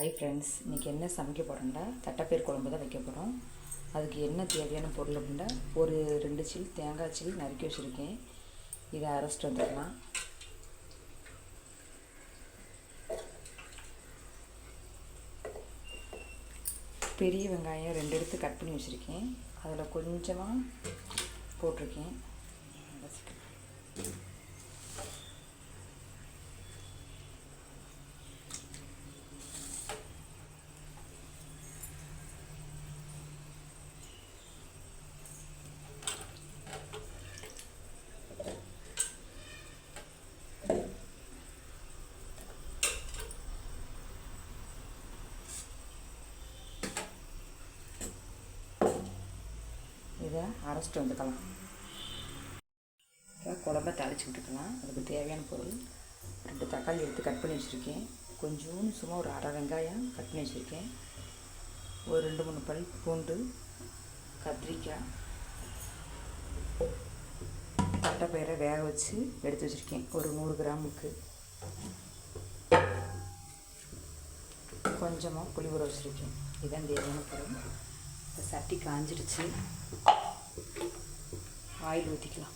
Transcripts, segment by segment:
Hi friends இன்றைக்கி என்ன சமைக்க போகிறோம்டா தட்டைப்பயிர் குழம்பு தான் வைக்க போகிறோம் அதுக்கு என்ன தேவையான பொருள் அப்படின்னா ஒரு ரெண்டு சில் தேங்காய் சில் நறுக்கி வச்சுருக்கேன். இதை அரைச்சிட்டு வந்துடலாம். பெரிய வெங்காயம் ரெண்டு எடுத்து கட் பண்ணி வச்சுருக்கேன். அதில் கொஞ்சமாக போட்டிருக்கேன் இதை அரைச்சிட்டு வந்துக்கலாம். இப்போ குழம்ப தாளிச்சுக்கிட்டு இருக்கலாம். அதுக்கு தேவையான பொருள் ரெண்டு தக்காளி எடுத்து கட் பண்ணி வச்சுருக்கேன். கொஞ்சம் சும்மா ஒரு அரை வெங்காயம் கட் பண்ணி வச்சுருக்கேன். ஒரு ரெண்டு மூணு பல் பூண்டு கத்திரிக்காய் தட்டைப்பயிரை வேக வச்சு எடுத்து வச்சுருக்கேன். ஒரு நூறு கிராமுக்கு. கொஞ்சமாக புளி ஊற வச்சுருக்கேன். இதான் தேவையான பொருள். சட்டி காஞ்சிடுச்சு. ஆயில் ஊற்றிக்கலாம்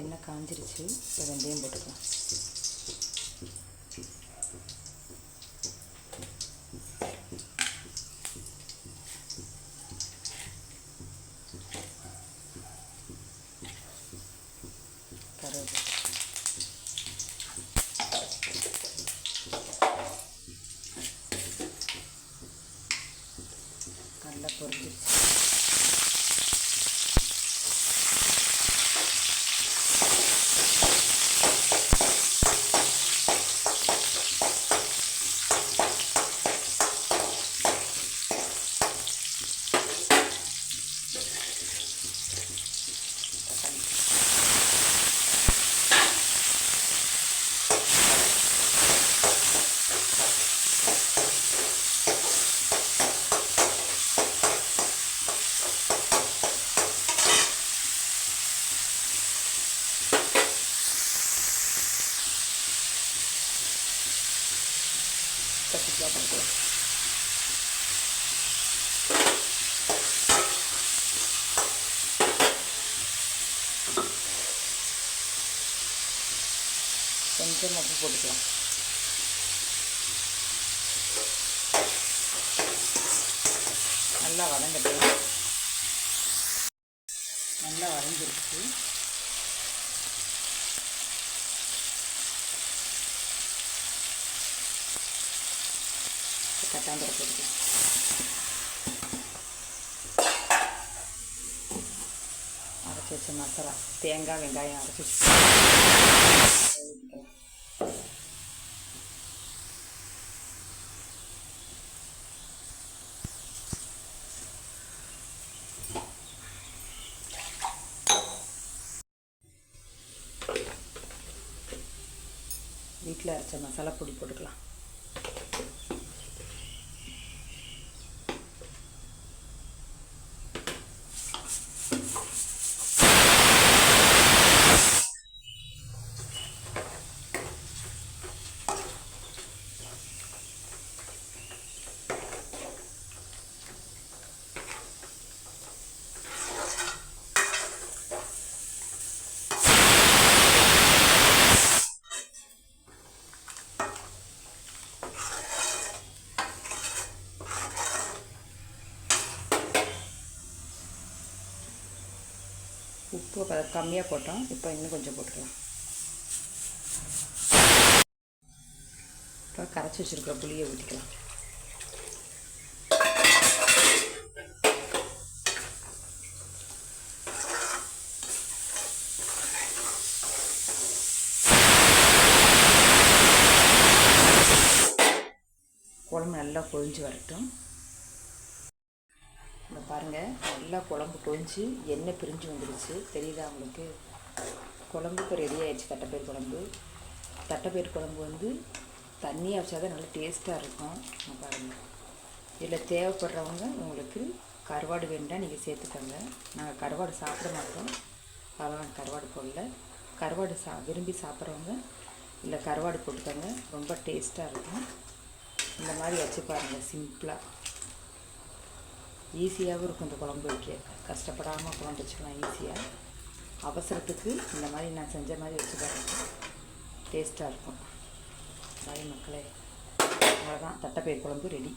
எண்ணெய் காஞ்சிருச்சு இப்போ வெந்தயம் போட்டுக்கலாம். நல்லா பொரிஞ்சிருச்சு கத்திரிக்காய் போட்டுக்கலாம் கொஞ்சம் உப்பு போட்டுக்கலாம் நல்லா வதங்கட்டும். நல்லா வதங்கிருச்சு கட்டாந்தரை போட்டுக்கலாம் அரைச்சி வச்ச மசாலா தேங்காய் வெங்காயம் அரைச்சி வச்சு. வீட்டில் அரைச்ச மசாலா பொடி போட்டுக்கலாம். உப்பு கம்மியாக போட்டோம். இப்போ இன்னும் கொஞ்சம் போட்டுக்கலாம். இப்போ கரைச்சி வச்சுருக்கிற புளியை ஊற்றிக்கலாம் குழம்பு நல்லா கொழிஞ்சு வரட்டும். இந்த பாருங்கள் நல்லா குழம்பு கொழிஞ்சு எண்ணெய் பிரிஞ்சு வந்துடுச்சு தெரியுதா உங்களுக்கு? குழம்பு இப்போ ரெடி ஆகிடுச்சு தட்டைப்பயிர் குழம்பு. தட்டைப்பயிர் குழம்பு வந்து தண்ணியாக வச்சா தான் நல்லா டேஸ்ட்டாக இருக்கும். பாருங்கள் இதில் தேவைப்படுறவங்க உங்களுக்கு கருவாடு வேணும்னா நீங்கள் சேர்த்துக்கோங்க. நாங்கள் கருவாடு சாப்பிட மாட்டோம். அதெல்லாம் கருவாடு போடல. கருவாடு சா விரும்பி சாப்பிட்றவங்க இல்லை கருவாடு போட்டுக்கோங்க. ரொம்ப டேஸ்ட்டாக இருக்கும். இந்த மாதிரி வச்சு பாருங்கள் சிம்பிளாக ஈஸியாகவும் இருக்கும் இந்த குழம்பு வைக்க. கஷ்டப்படாமல் குழம்பு வச்சுக்கலாம் ஈஸியாக அவசரத்துக்கு இந்த மாதிரி நான் செஞ்ச மாதிரி வச்சு பாருங்கள் டேஸ்ட்டாக இருக்கும். பாய் மக்களே அவ்வளோதான் தட்டைப்பயிர் குழம்பு ரெடி